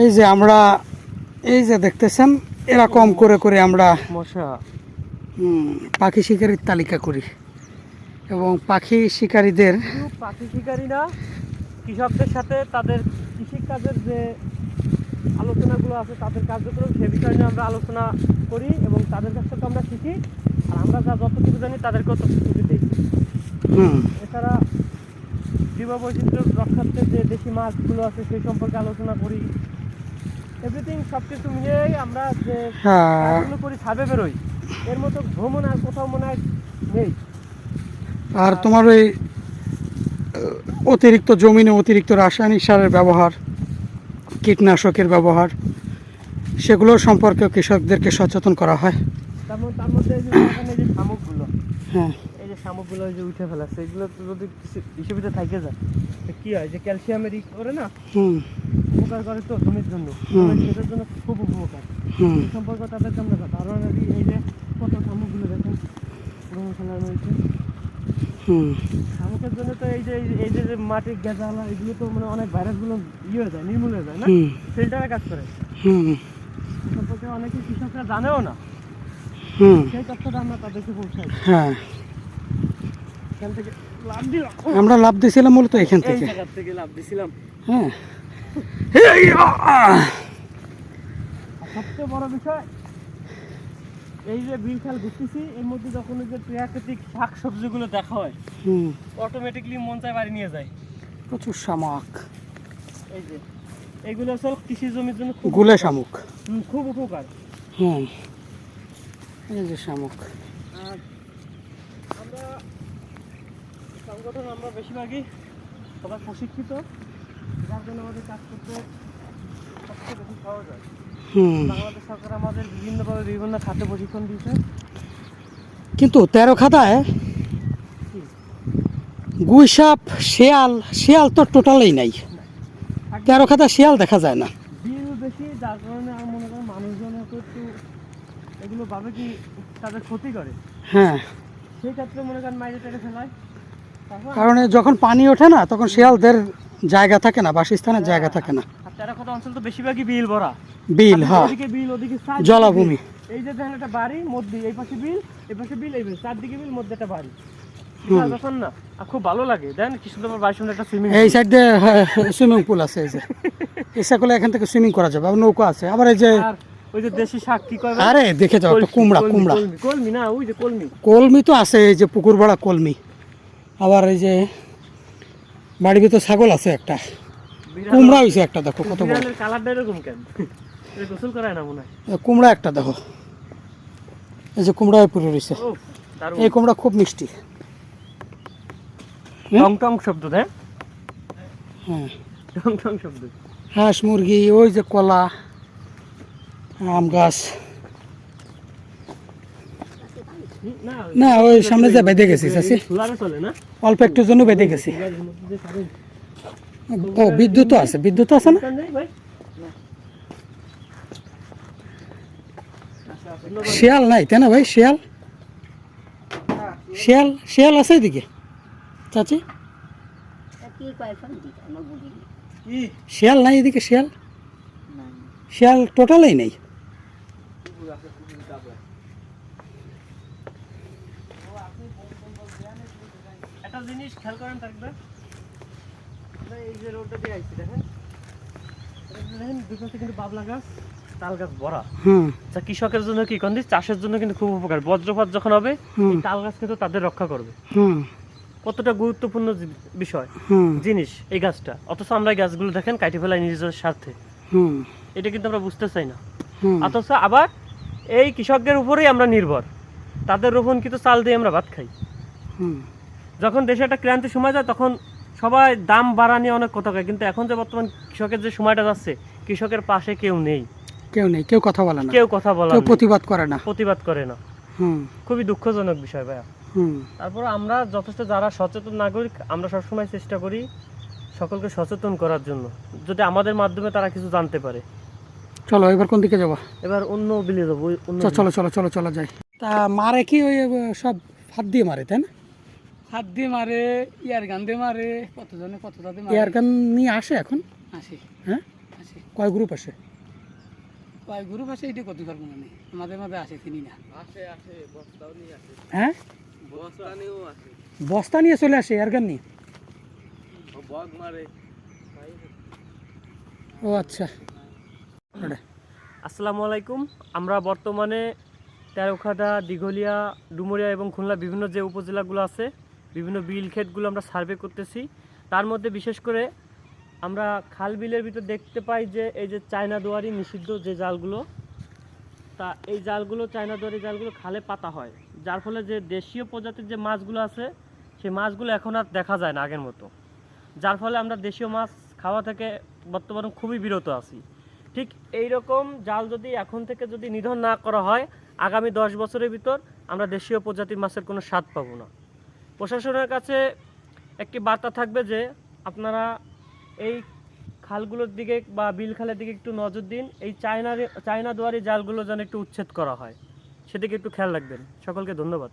এই যে আমরা এই যে দেখতেছেন এরকম করে করে আমরা পাখি শিকারির তালিকা করি। এবং পাখি শিকারীদের পাখি শিকারীরা কৃষকদের সাথে তাদের কৃষি কাজের যে আলোচনাগুলো আছে তাদের কার্যক্রম সে বিষয় নিয়ে আমরা আলোচনা করি এবং তাদের কাছ থেকে আমরা শিখি। আর আমরা যা যতটুকু জানি তাদেরকেও ততটুকু দিই। এছাড়া জীববৈচিত্র্য রক্ষার্থে যে দেশি মাছগুলো আছে সেই সম্পর্কে আলোচনা করি। এভরিথিং সব কিছু মিলিয়েই আমরা যে হ্যাঁ। কাজগুলো করি ছাদে বেরোই। এর মতো ভ্রমণ আর কোথাও মনে হয় নেই। আর তোমার ওই অতিরিক্ত জমিনে অতিরিক্ত রাসায়নিক সারের ব্যবহার কীটনাশকের ব্যবহার সেগুলো সম্পর্কে কৃষকদেরকে সচেতন করা হয়। তার মধ্যে হ্যাঁ। এই যে উঠে ফেলাচ্ছে। এগুলো তো যদি কিছু হিসেবে থাকে যায় কি হয় যে ক্যালসিয়ামের ই করে না? উপকার করে তো জমির জন্য। ক্ষেতের জন্য খুব উপকার। এই সম্পর্কে তাদেরকে আমরা ধারণা দিই এই যে কত শামুকগুলো দেখেন ফেলানো হয়েছে হুম। শামুকের জন্য তো এই যে এই- যে মাটির গেঁজালা এগুলো তো মানে অনেক ভাইরাসগুলো ইয়ে হয়ে যায় নির্মূল হয়ে যায় না? ফিল্টারে কাজ করে। সম্পর্কে অনেকে কৃষকরা জানেও না। সেই তথ্যটা আমরা তাদেরকে পৌঁছাই। হ্যাঁ। এখান থেকে লাভ দিলাম। আমরা লাভ দিয়েছিলাম মূলত এখান থেকে। থেকে লাভ দিছিলাম। হ্যাঁ। সবচেয়ে বড় বিষয় এই যে বিল খেল ঘুরতেছি এর মধ্যে যখন ওই যে প্রাকৃতিক শাক সবজিগুলো দেখা হয় হুম। অটোমেটিকলি মন চায় বাড়ি নিয়ে যায়। প্রচুর শামুক। এই যে এইগুলো আসলে কৃষি জমির জন্য খুব গুলে শামুক। খুব উপকার। হুম। এই যে শামুক। আর আমরা সংগঠন আমরা বেশিরভাগই সবাই প্রশিক্ষিত। যার জন্য আমাদের কাজ করতে সবচেয়ে বেশি সহজ হয় বাংলাদেশ সরকার আমাদের বিভিন্নভাবে বিভিন্ন খাতে প্রশিক্ষণ দিয়েছে। কিন্তু তেরো খাতায় গুইসাপ শিয়াল শিয়াল তো টোটালেই নাই। তেরো খাতা শিয়াল দেখা যায় না। বিল বেশি যার কারণে আমার মনে করেন মানুষজনের একটু এগুলো ভাবে কি তাদের ক্ষতি করে। হ্যাঁ। সেই ক্ষেত্রে মনে করেন মাইরে টেরে ফেলায়। কারণ যখন পানি ওঠে না তখন শিয়ালদের জায়গা থাকে না বাসস্থানের জায়গা থাকে না। টেরাকোটা অঞ্চল তো বেশিরভাগই বিল ভরা। বিল হ্যাঁ। ওদিকে বিল ওদিকে জলাভূমি। এই যে দেখেন একটা বাড়ি মধ্যে এই পাশে বিল এই পাশে বিল এই বিল চারদিকে বিল মধ্যে একটা বাড়ি। হুম। না। খুব ভালো লাগে। দেন কি সুন্দর বাড়ির সামনে একটা সুইমিং এই সাইড সুইমিং পুল আছে এই যে। ইচ্ছা করলে এখান থেকে সুইমিং করা যাবে আবার নৌকা আছে। আবার এই যে ওই যে দেশি শাক কি কয় আরে দেখে যাও একটা কুমড়া কুমড়া। কলমি, কলমি না ওই যে কলমি। কলমি তো আছে এই যে পুকুর ভরা কলমি। আবার এই যে বাড়ির ভিতর ছাগল আছে একটা। কুমড়া হয়েছে একটা দেখো কত বড়। কালারটা এরকম কেন? গোসল করায় না মনে হয়? কুমড়া একটা দেখো। এই যে কুমড়া পুরো রয়েছে এই কুমড়া খুব মিষ্টি? টং টং শব্দ হ্যাঁ। টং টং শব্দ। হাঁস মুরগি ওই যে কলা আম গাছ হুম, না, ওই সামনে যে বেঁধে গেছি চাষি অল্প একটুর জন্য বেঁধে গেছি। ও, বিদ্যুৎ আছে বিদ্যুৎ আছে না? শিয়াল নাই, তাই না ভাই, শিয়াল? শিয়াল শিয়াল আছে এদিকে? চাচি? শিয়াল নাই এদিকে, শিয়াল? শিয়াল টোটালেই নেই। একটা জিনিস খেয়াল করেন থাকবে। এই যে রোডটা দিয়ে আইছি দেখেন। দেখেন দুপাশে কিন্তু বাবলা গাছ তাল গাছ ভরা। যা কৃষকের জন্য কি কন্দি চাষের জন্য কিন্তু খুব উপকার। বজ্রপাত যখন হবে তাল গাছ কিন্তু তাদের রক্ষা করবে। হুম। কতটা গুরুত্বপূর্ণ বিষয় হুম। জিনিস এই গাছটা। অথচ আমরা এই গাছগুলো দেখেন কাটি ফেলাই নিজের স্বার্থে। এটা কিন্তু আমরা বুঝতে চাই না। অথচ আবার এই কৃষকদের উপরেই আমরা নির্ভর। তাদের রোপণ কিন্তু চাল দিয়ে আমরা ভাত খাই। যখন দেশে একটা ক্রান্তির সময় যায় তখন সবাই দাম বাড়া নিয়ে অনেক কথা কয়। কিন্তু এখন যে বর্তমান কৃষকের যে সময়টা যাচ্ছে কৃষকের পাশে কেউ নেই। কেউ নেই কেউ কথা বলে না। কেউ কথা বলা কেউ প্রতিবাদ করে না। প্রতিবাদ করে না। খুবই দুঃখজনক বিষয় ভাইয়া। তারপর আমরা যথেষ্ট যারা সচেতন নাগরিক আমরা সবসময় চেষ্টা করি সকলকে সচেতন করার জন্য যদি আমাদের মাধ্যমে তারা কিছু জানতে পারে। চলো এবার কোন দিকে যাব? এবার অন্য বিলে যাব চলো চলো চলো চলো যাই। তা মারে কি ওই সব হাত দিয়ে মারে তাই না? হাত দিয়ে মারে ইয়ার গান দিয়ে মারে কতজনে কত তাদের মারে? এয়ার গান নিয়ে আসে এখন? আসে। হ্যাঁ? আসে। কয় গ্রুপ আসে? কয় গ্রুপ আসে এটা কত পারব না আমাদের মধ্যে আসে তিনি না। আসে আসে বস্তাও নিয়ে আসে। হ্যাঁ? বস্তা নিয়ে চলে আসে এয়ার গান নিয়ে? ও আচ্ছা। আসসালামু আলাইকুম। আমরা বর্তমানে তেরোখাদা, দিঘলিয়া, ডুমুরিয়া এবং খুলনা বিভিন্ন যে উপজেলাগুলো আছে, বিভিন্ন বিল ক্ষেতগুলো আমরা সার্ভে করতেছি। তার মধ্যে বিশেষ করে আমরা খাল বিলের ভিতর দেখতে পাই যে, এই যে চায়না দুয়ারি নিষিদ্ধ যে জালগুলো, তা এই জালগুলো, চায়না দুয়ারি জালগুলো খালে পাতা হয়। যার ফলে যে দেশীয় প্রজাতির যে মাছগুলো আছে, সেই মাছগুলো এখন আর দেখা যায় না আগের মতো। যার ফলে আমরা দেশীয় মাছ খাওয়া থেকে বর্তমানে খুবই বিরত আছি। ঠিক এই রকম জাল যদি এখন থেকে যদি নিধন না করা হয় আগামী দশ বছরের ভিতর আমরা দেশীয় প্রজাতির মাছের কোনো স্বাদ পাবো না। প্রশাসনের কাছে একটি বার্তা থাকবে যে, আপনারা এই খালগুলোর দিকে বা বিল খালের দিকে একটু নজর দিন। এই চায়না চায়না দুয়ারি জালগুলো যেন একটু উচ্ছেদ করা হয়। সেদিকে একটু খেয়াল রাখবেন। সকলকে ধন্যবাদ।